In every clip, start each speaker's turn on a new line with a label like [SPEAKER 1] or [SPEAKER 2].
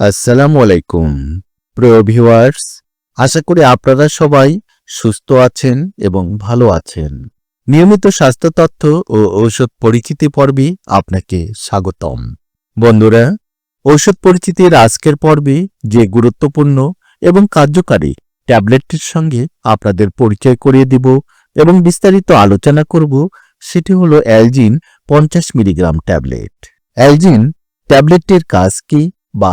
[SPEAKER 1] আসসালামু আলাইকুম। প্রিয় ভিউয়ার্স, আশা করি আপনারা সবাই সুস্থ আছেন এবং ভালো আছেন। নিয়মিত স্বাস্থ্য তথ্য ও ঔষধ পরিচিতি পর্বে আপনাকে স্বাগতম। বন্ধুরা, ঔষধ পরিচিতির আজকের পর্বে যে গুরুত্বপূর্ণ এবং কার্যকারী ট্যাবলেটটির সঙ্গে আপনাদের পরিচয় করিয়ে দিব এবং বিস্তারিত আলোচনা করব, সেটি হলো অ্যালজিন পঞ্চাশ মিলিগ্রাম ট্যাবলেট। অ্যালজিন ট্যাবলেটটির কাজ কি বা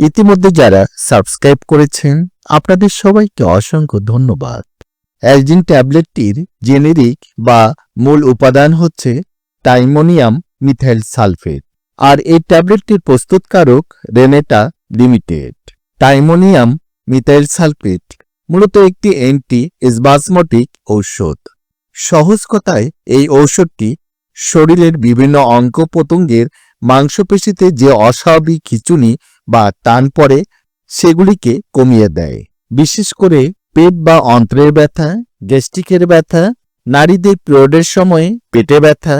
[SPEAKER 1] ইতিমধ্যে যারা সাবস্ক্রাইব করেছেন, আপনাদের সবাইকে অসংখ্য ধন্যবাদ। অ্যালজিন ট্যাবলেটটির জেনেরিক বা মূল উপাদান হচ্ছে টাইমোনিয়াম মিথাইল সালফেট, আর এই ট্যাবলেটটির প্রস্তুতকারক Renata limited. Timonium methyl sulphate মূলত একটি অ্যান্টি স্বাসমটিক ঔষধ। সহজ কথায়, এই ঔষধটি শরীরের বিভিন্ন অঙ্গ প্রত্যঙ্গের মাংসপেশিতে যে অস্বাভাবিক খিচুনি বা টান পড়ে সেগুলিকে কমিয়ে দেয়। বিশেষ করে পেট বা অন্ত্রের ব্যথা, গ্যাস্ট্রিকের ব্যথা, নারীদের পিরিয়ডের সময়ে পেটে ব্যথা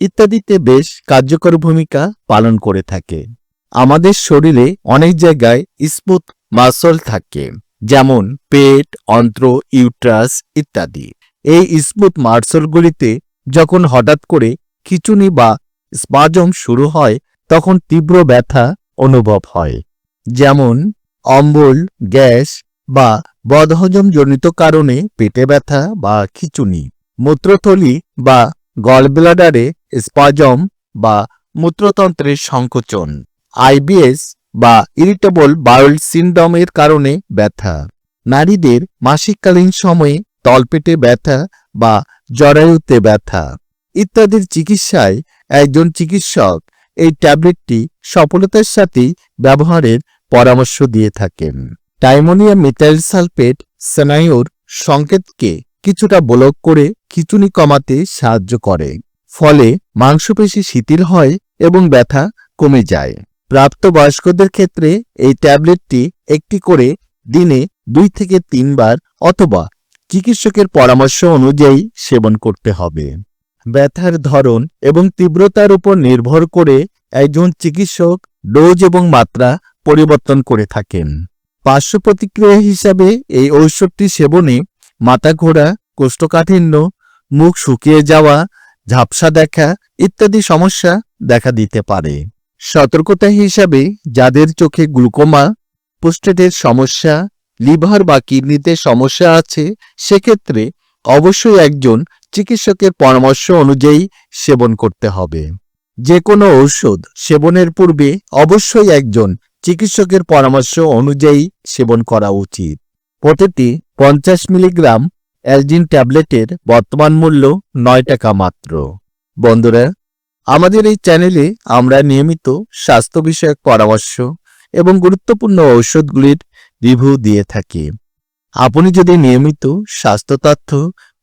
[SPEAKER 1] ইত্যাদিতে বেশ কার্যকর ভূমিকা পালন করে থাকে। আমাদের শরীরে অনেক জায়গায় স্মুথ মাসল থাকে, যেমন পেট, অন্ত্র, ইউট্রাস ইত্যাদি। এই স্মুথ মার্সলগুলিতে যখন হঠাৎ করে খিচুনি বা স্পাজম শুরু হয়, তখন তীব্র ব্যথা অনুভব হয়। যেমন, অম্বল, গ্যাস বা বদহজমজনিত কারণে পেটে ব্যথা বা খিচুনি, মূত্রথলি বা গলব্লাডারে স্পাজম বা মূত্রতন্ত্রের সংকোচন, আইবিএস বা ইরিটেবল বাউল সিন্ড্রোমের কারণে ব্যথা, নারীদের মাসিককালীন সময়ে তলপেটে ব্যথা বা জরায়ুতে ব্যথা ইত্যাদির চিকিৎসায় একজন চিকিৎসক এই ট্যাবলেটটি সফলতার সাথে ব্যবহারের পরামর্শ দিয়ে থাকেন। টাইমোনিয়া মিথাইল সালফেট স্নায়ুর সংকেতকে কিছুটা ব্লক করে খিচুনি কমাতে সাহায্য করে, ফলে মাংসপেশি শিথিল হয় এবং ব্যথা কমে যায়। প্রাপ্তবয়স্কদের ক্ষেত্রে এই ট্যাবলেটটি একটি করে দিনে দুই থেকে তিনবার অথবা চিকিৎসকের পরামর্শ অনুযায়ী সেবন করতে হবে। ব্যথার ধরন এবং তীব্রতার উপর নির্ভর করে একজন চিকিৎসক ডোজ এবং মাত্রা পরিবর্তন করে থাকেন। পার্শ্ব প্রতিক্রিয়া হিসাবে এই ঔষধটি সেবনে মাথা ঘোরা কোষ্ঠকাঠিন্য, মুখ শুকিয়ে যাওয়া, ঝাপসা দেখা ইত্যাদি সমস্যা দেখা দিতে পারে। সতর্কতা হিসাবে যাদের চোখে গ্লুকোমা পোস্টেটের সমস্যা, লিভার বা কিডনিতে সমস্যা আছে, সেক্ষেত্রে অবশ্যই একজন চিকিৎসকের পরামর্শ অনুযায়ী সেবন করতে হবে। যে কোনো ঔষধ সেবনের পূর্বে অবশ্যই একজন চিকিৎসকের পরামর্শ অনুযায়ী সেবন করা উচিত। প্রতিটি পঞ্চাশ মিলিগ্রাম অ্যালজিন ট্যাবলেটের বর্তমান মূল্য নয় টাকা মাত্র। বন্ধুরা, আমাদের এই চ্যানেলে আমরা নিয়মিত স্বাস্থ্য বিষয়ক পরামর্শ এবং গুরুত্বপূর্ণ ঔষধগুলির রিভিউ দিয়ে থাকি। আপনি যদি নিয়মিত স্বাস্থ্য তথ্য